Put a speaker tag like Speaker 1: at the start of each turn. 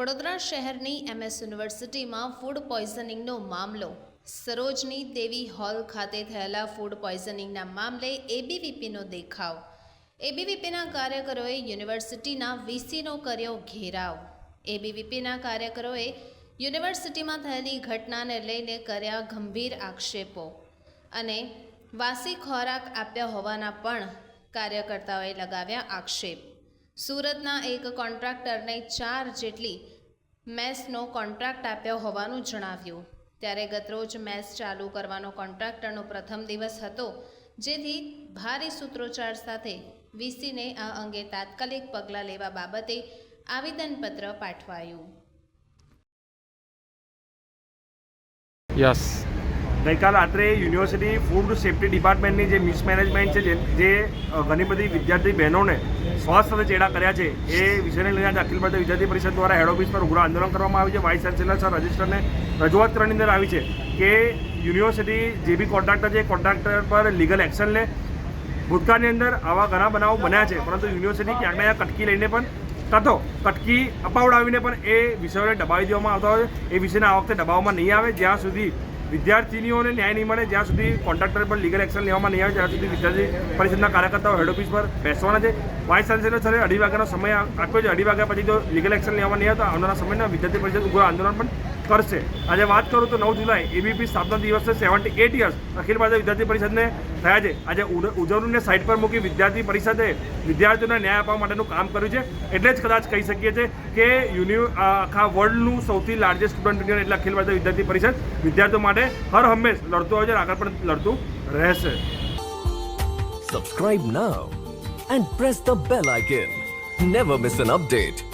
Speaker 1: વડોદરા શહેરની એમએસ યુનિવર્સિટીમાં ફૂડ પોઈઝનિંગનો મામલો. સરોજની દેવી હોલ ખાતે થયેલા ફૂડ પોઈઝનિંગના મામલે એબીવીપીનો દેખાવ. એબીવીપીના કાર્યકરોએ યુનિવર્સિટીના વીસીનો કર્યો ઘેરાવ. એબીવીપીના કાર્યકરોએ યુનિવર્સિટીમાં થયેલી ઘટનાને લઈને કર્યા ગંભીર આક્ષેપો અને વાસી ખોરાક આપ્યા હોવાના પણ કાર્યકર્તાઓએ લગાવ્યા આક્ષેપ. સુરતના એક કોન્ટ્રાક્ટરને ચાર જેટલી મેસનો કોન્ટ્રાક્ટ આપ્યો હોવાનું જણાવ્યું. ત્યારે ગતરોજ મેસ ચાલુ કરવાનો કોન્ટ્રાક્ટરનો પ્રથમ દિવસ હતો, જેથી ભારે સૂત્રોચ્ચાર સાથે વીસીને આ અંગે તાત્કાલિક પગલાં લેવા બાબતે આવેદનપત્ર પાઠવાયું.
Speaker 2: યસ.
Speaker 3: ગઈકાલ રાત્રે યુનિવર્સિટી ફૂડ સેફ્ટી ડિપાર્ટમેન્ટની જે મિસમેનેજમેન્ટ છે, જે ઘણી બધી વિદ્યાર્થી બહેનોને સ્વાસ્થ્ય સાથે ચેડા કર્યા છે, એ વિષયને લઈને આજે અખિલ ભારતીય વિદ્યાર્થી પરિષદ દ્વારા હેડ ઓફિસ પર ઉગ્ર આંદોલન કરવામાં આવ્યું છે. વાઇસ ચાન્સેલર સર રજિસ્ટરને રજૂઆત કરવાની અંદર આવી છે કે યુનિવર્સિટી જે બી કોન્ટ્રાક્ટર છે, એ કોન્ટ્રાક્ટર પર લીગલ એક્શન લે. ભૂતકાળની અંદર આવા ઘણા બનાવો બન્યા છે, પરંતુ યુનિવર્સિટી ક્યાંક ને કટકી લઈને પણ કાં તો કટકી અપાવડાવીને પણ એ વિષયોને દબાવી દેવામાં આવતા હોય એ વિષયને આ વખતે દબાવવામાં નહીં આવે. જ્યાં સુધી વિદ્યાર્થીનીઓને ન્યાય નહીં મળે, જ્યાં સુધી કોન્ટ્રાક્ટર પર લીગલ એક્શન લેવામાં નહીં આવે ત્યાં સુધી વિદ્યાર્થી પરિષદના કાર્યકર્તાઓ હેડ ઓફિસ પર બેસવાના છે. વાઇસ ચાન્સેલર સરે અઢી વાગ્યાનો સમય આપ્યો છે. અઢી વાગ્યા પછી જો લીગલ એક્શન લેવામાં નહીં આવે તો આવનારા સમયમાં વિદ્યાર્થી પરિષદ ઉગ્ર આંદોલન પણ કરશે. આજે વાત કરું તો નવ જુલાઈ એબીપી સ્થાપના દિવસે seventy eight years Akhil Bharatiya વિદ્યાર્થી પરિષદને થયા છે. આજે ઉજવણીને સાઇડ પર મૂકી વિદ્યાર્થી પરિષદે વિદ્યાર્થીઓને ન્યાય આપવા માટેનું કામ કર્યું છે. એટલે જ કદાચ કહી શકીએ છીએ કે યુનિ આખા વર્લ્ડનું સૌથી લાર્જેસ્ટ સ્ટુડન્ટ યુનિયન એટલે અખિલ ભારતીય વિદ્યાર્થી પરિષદ. વિદ્યાર્થીઓ માટે હર હંમેશ લડતું હોય છે આગળ પણ લડતું રહેશે
Speaker 4: Subscribe now and press the bell icon. Never miss an update.